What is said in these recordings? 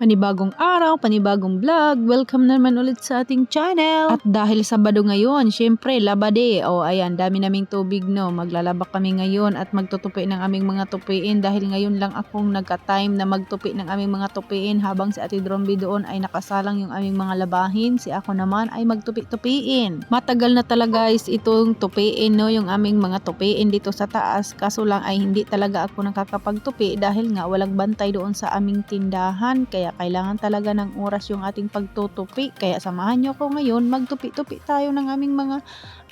Panibagong araw, panibagong vlog. Welcome naman ulit sa ating channel. At dahil Sabado ngayon, syempre, labade. O ayan, dami naming tubig no. Maglalaba kami ngayon at magtutupi ng aming mga tupiin dahil ngayon lang akong nagka-time na magtupi ng aming mga tupiin habang si Ate Dromby doon ay nakasalang yung aming mga labahin. Si ako naman ay magtupi-tupiin. Matagal na talaga guys itong tupiin no, yung aming mga tupiin dito sa taas. Kaso lang ay hindi talaga ako nakakapagtupi dahil nga walang bantay doon sa aming tindahan. Kaya kailangan talaga ng oras yung ating pagtutupi. Kaya samahan nyo ko ngayon, magtupi-tupi tayo ng aming mga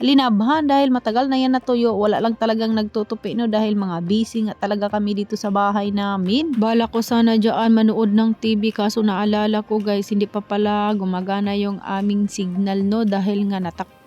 linabhan dahil matagal na yan natuyo. Wala lang talagang nagtutupi no dahil mga busy nga talaga kami dito sa bahay namin. Bala ko sana dyan manood ng TV kaso naalala ko guys, hindi pa pala gumagana yung aming signal no dahil nga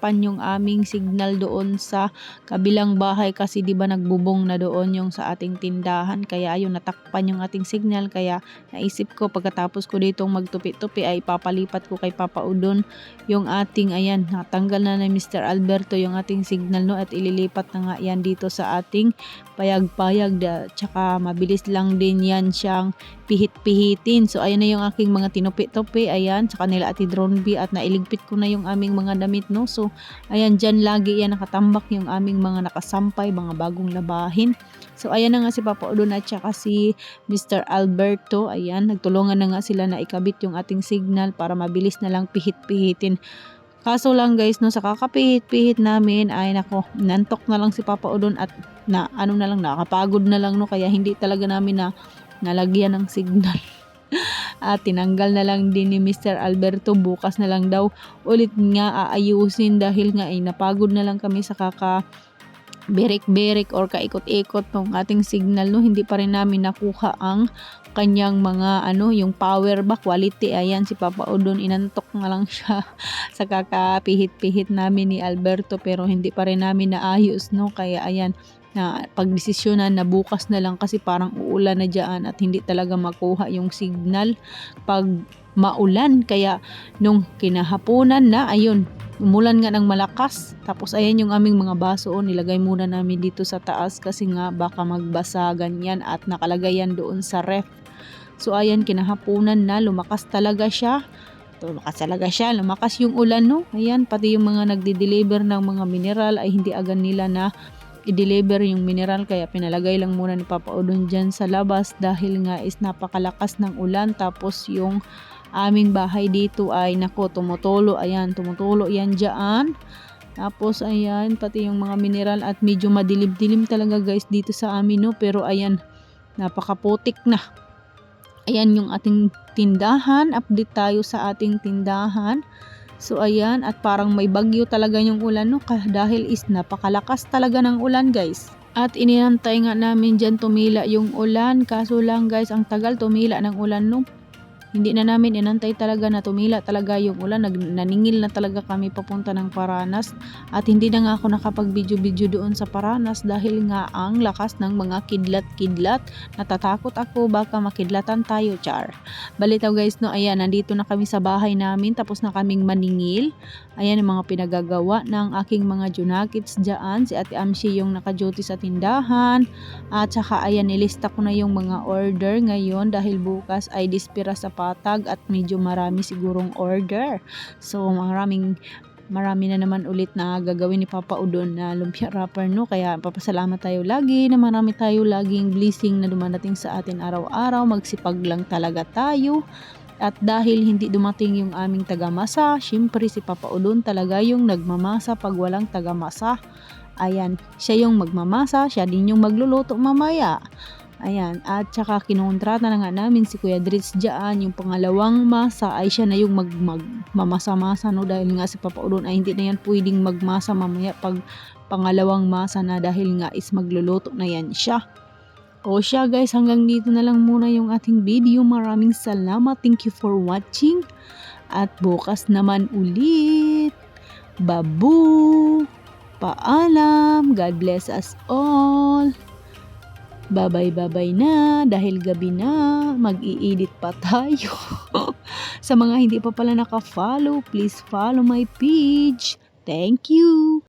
natakpan yung aming signal doon sa kabilang bahay kasi di ba nagbubong na doon yung sa ating tindahan. Kaya ayun natakpan yung ating signal. Kaya naisip ko pagkatapos ko ditong magtupi-tupi ay papalipat ko kay Papa Udon yung ating ayan natanggal na ni Mr. Alberto yung ating signal no? At ililipat na nga yan dito sa ating payag-payag. Tsaka mabilis lang din yan siyang pihit-pihitin. So ayan na yung aking mga tinupi-tupi ayan. Tsaka nila ati drone B at nailigpit ko na yung aming mga damit no? So ayan dyan lagi yan nakatambak yung aming mga nakasampay mga bagong labahin so ayan na nga si Papa Udon at tsaka si Mr. Alberto ayan nagtulungan na nga sila na ikabit yung ating signal para mabilis na lang pihit-pihitin Kaso lang guys, no, sa kakapihit-pihit namin, ay nako, nantok na lang si Papa Udon at na ano na lang, nakapagod na lang no, kaya hindi talaga namin na nalagyan ng signal. at tinanggal na lang din ni Mr. Alberto. Bukas na lang daw ulit nga aayusin dahil nga ay napagod na lang kami sa kaka berik-berik or kaikot-ikot ng ating signal no? Hindi pa rin namin nakuha ang kanyang mga ano yung power ba quality. Ayan si Papa Odon inantok na lang siya sa kakapihit-pihit namin ni Alberto pero hindi pa rin namin naayos no? Kaya ayan na pagdesisyonan na bukas na lang kasi parang uulan na dyan at hindi talaga makuha yung signal pag maulan. Kaya nung kinahaponan na ayun umulan nga ng malakas. Tapos ayan yung aming mga baso oh, nilagay muna namin dito sa taas kasi nga baka magbasa ganyan at nakalagay yan doon sa ref. So ayan kinahaponan na lumakas talaga siya. Lumakas talaga siya lumakas yung ulan no? Ayan pati yung mga nagdi-deliver ng mga mineral ay hindi agan nila na i-deliver yung mineral kaya pinalagay lang muna ni Papa Udon dyan sa labas dahil nga is napakalakas ng ulan. Tapos yung aming bahay dito ay nako tumutulo. Ayan tumutulo yan dyan. Tapos ayan pati yung mga mineral at medyo madilim-dilim talaga guys dito sa amin no? Pero ayan napakaputik na. Ayan yung ating tindahan. Update tayo sa ating tindahan So ayan at parang may bagyo talaga yung ulan no dahil is napakalakas talaga ng ulan guys. At ininantay nga namin dyan tumila yung ulan kaso lang guys ang tagal tumila ng ulan no. Hindi na namin inantay talaga na tumila talaga yung ulan. Nag, naningil na talaga kami papunta ng Paranas. At hindi na nga ako nakapag-video-video doon sa Paranas dahil nga ang lakas ng mga kidlat-kidlat. Natatakot ako baka makidlatan tayo, char. Balitaw guys, no, ayan, nandito na kami sa bahay namin. Tapos na kaming maningil. Ayan ang mga pinagagawa ng aking mga junakits dyan. Si Ate Amshi yung naka-duty sa tindahan. At saka ayan, nilista ko na yung mga order ngayon dahil bukas ay dispira sa patag at medyo marami sigurong order. So maraming marami na naman ulit na gagawin ni Papa Udon na lumpia wrapper no kaya papasalamat tayo lagi na marami tayo laging blessing na dumadating sa atin araw-araw magsipag lang talaga tayo at dahil hindi dumating yung aming tagamasa, syempre si Papa Udon talaga yung nagmamasa pag walang tagamasa. Ayan, siya yung magmamasa, siya din yung magluluto mamaya. Ayan, at saka kinontrata na nga namin si Kuya Dritz dyan, yung pangalawang masa ay siya na yung mag, magmamasa-masa no dahil nga si Papa Udon ay hindi na yan pwedeng magmasa mamaya pag pangalawang masa na dahil nga is magluluto na yan siya. O siya guys, hanggang dito na lang muna yung ating video. Maraming salamat. Thank you for watching. At bukas naman ulit. Babu! Paalam! God bless us all! Babay-babay na dahil gabi na, mag-i-edit pa tayo. Sa mga hindi pa pala naka-follow, please follow my page. Thank you!